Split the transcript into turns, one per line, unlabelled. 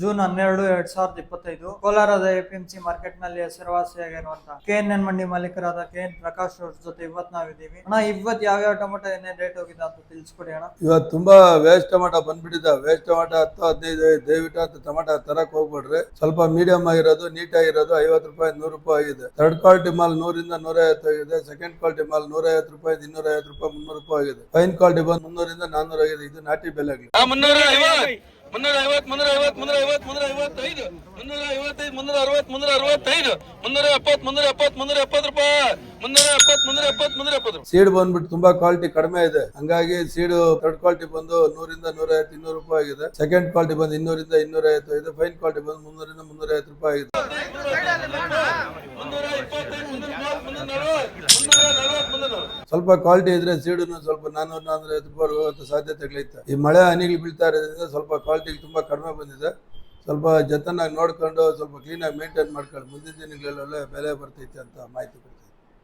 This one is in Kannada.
ಜೂನ್ ಹನ್ನೆರಡು ಎರಡ್ ಸಾವಿರದ ಇಪ್ಪತ್ತೈದು ಕೋಲಾರದ ಎಪಿಎಂಸಿ ಮಾರ್ಕೆಟ್ನಲ್ಲಿ ಹೆಸರುವಾಸಿಯಾಗಿರುವಂತಹ ಕೆ ಎನ್ ಎನ್ ಮಂಡಿ ಮಾಲೀಕರಾದ ಕೆ ಎನ್ ಪ್ರಕಾಶ್ ಅವ್ರ ಜೊತೆ ಇವತ್ ನಾವಿದ್ದೀವಿ. ಅಣ್ಣ ಇವತ್ ಯಾವ ಟೊಮೆಟೊ ಏನೇ ರೇಟ್ ಹೋಗಿದೆ ಅಂತ ತಿಳಿಸ್ಕೊಡಿ ಅಣ್ಣ.
ಇವತ್ತು ತುಂಬಾ ವೇಸ್ಟ್ ಟೊಮೊಟೊ ಬಂದ್ಬಿಟ್ಟಿದೆ ವೇಸ್ಟ್ ಟೊಮೆಟೊ ಹತ್ತು ಹದಿನೈದು ದಯವಿಟ್ಟು ಅಂತ ಟೊಮೆಟೊ ತರಕ್ ಹೋಗ್ಬಿಡ್ರಿ. ಸ್ವಲ್ಪ ಮೀಡಿಯಂ ಆಗಿರೋದು ನೀಟ್ ಆಗಿರೋದು ಐವತ್ತು ರೂಪಾಯಿ ನೂರು ರೂಪಾಯಿ ಆಗಿದೆ. ಥರ್ಡ್ ಕ್ವಾಲಿಟಿ ಮಾಲ್ ನೂರಿಂದ ನೂರ ಐವತ್ತು ಆಗಿದೆ. ಸೆಕೆಂಡ್ ಕ್ವಾಲಿಟಿ ಮಾಲ್ ನೂರ ಐವತ್ತು ರೂಪಾಯಿ ಇನ್ನೂರ ಐವತ್ತು ರೂಪಾಯಿ ಮುನ್ನೂರು ರೂಪಾಯಿ ಆಗಿದೆ. ಫೈನ್ ಕ್ವಾಲಿಟಿ ಬಂದು ಮುನ್ನೂರಿಂದ ನಾನ್ನೂರ ಆಗಿದೆ. ಇದು ನಾಟಿ ಬೆಲೆ ಆಗಿದೆ
ಆ, ಮುನ್ನೂರ ಐವತ್ ಮುನ್ನೂರ ಐವತ್ ಮುನ್ನೂರ ಐವತ್ ಮುನ್ನೂರ ಐವತ್ ಮುನ್ನೂರ ಐವತ್ತೈದು ಮುನ್ನೂರ ಐವತ್ತೈದು ಮುನ್ನೂರ ಅರವತ್ ಮುನ್ನೂರ ಅರವತ್ತೈದು ಮುನ್ನೂರ ಎಪ್ಪತ್ ಮುನ್ನೂರ ಎಪ್ಪತ್ ಮುನ್ನೂರ ಎಪ್ಪತ್ತು ರೂಪಾಯಿ. ಮುನ್ನೂರ ಎಪ್ಪತ್ ಮುನ್ನೂರ ಎಪ್ಪತ್ ಮುನ್ನೂರ ಎಪ್ಪತ್ತು ರೂಪಾಯಿ.
ಸೀಡ್ ಬಂದ್ಬಿಟ್ಟು ತುಂಬಾ ಕ್ವಾಲಿಟಿ ಕಡಿಮೆ ಇದೆ. ಹಂಗಾಗಿ ಸೀಡ್ ಥರ್ಡ್ ಕ್ವಾಲಿಟಿ ಬಂದು ನೂರಿಂದ ನೂರ ಐವತ್ತು ಇನ್ನೂರು ರೂಪಾಯಿ ಆಗಿದೆ. ಸೆಕೆಂಡ್ ಕ್ವಾಲಿಟಿ ಬಂದು ಇನ್ನೂರಿಂದ ಇನ್ನೂರ ಐವತ್ತು ಇದೆ ಫೈನ್ ಕ್ವಾಲಿಟಿ ಬಂದು ಮುನ್ನೂರಿಂದ ಮುನ್ನೂರ ಐವತ್ತು ರೂಪಾಯಿ ಆಗಿದೆ. ಸ್ವಲ್ಪ ಕ್ವಾಲಿಟಿ ಇದ್ರೆ ಸೀಡನ್ನು ಸ್ವಲ್ಪ ನಾನ್ನೂರು ರೂಪಾಯಿ ಹೋಗುವಂಥ ಸಾಧ್ಯತೆಗಳಿತ್ತು. ಈ ಮಳೆ ಹನಿಗಳು ಬೀಳ್ತಾ ಇರೋದ್ರಿಂದ ಸ್ವಲ್ಪ ಕ್ವಾಲಿಟಿ ತುಂಬಾ ಕಡಿಮೆ ಬಂದಿದೆ. ಸ್ವಲ್ಪ ಜತನಾಗಿ ನೋಡ್ಕೊಂಡು ಸ್ವಲ್ಪ ಕ್ಲೀನಾಗಿ ಮೇಂಟೈನ್ ಮಾಡ್ಕೊಂಡು ಮುಂದಿನ ದಿನಗಳಲ್ಲೇ ಬೆಲೆ ಬರ್ತೈತೆ ಅಂತ ಮಾಹಿತಿ ಕೊಡ್ತೀನಿ.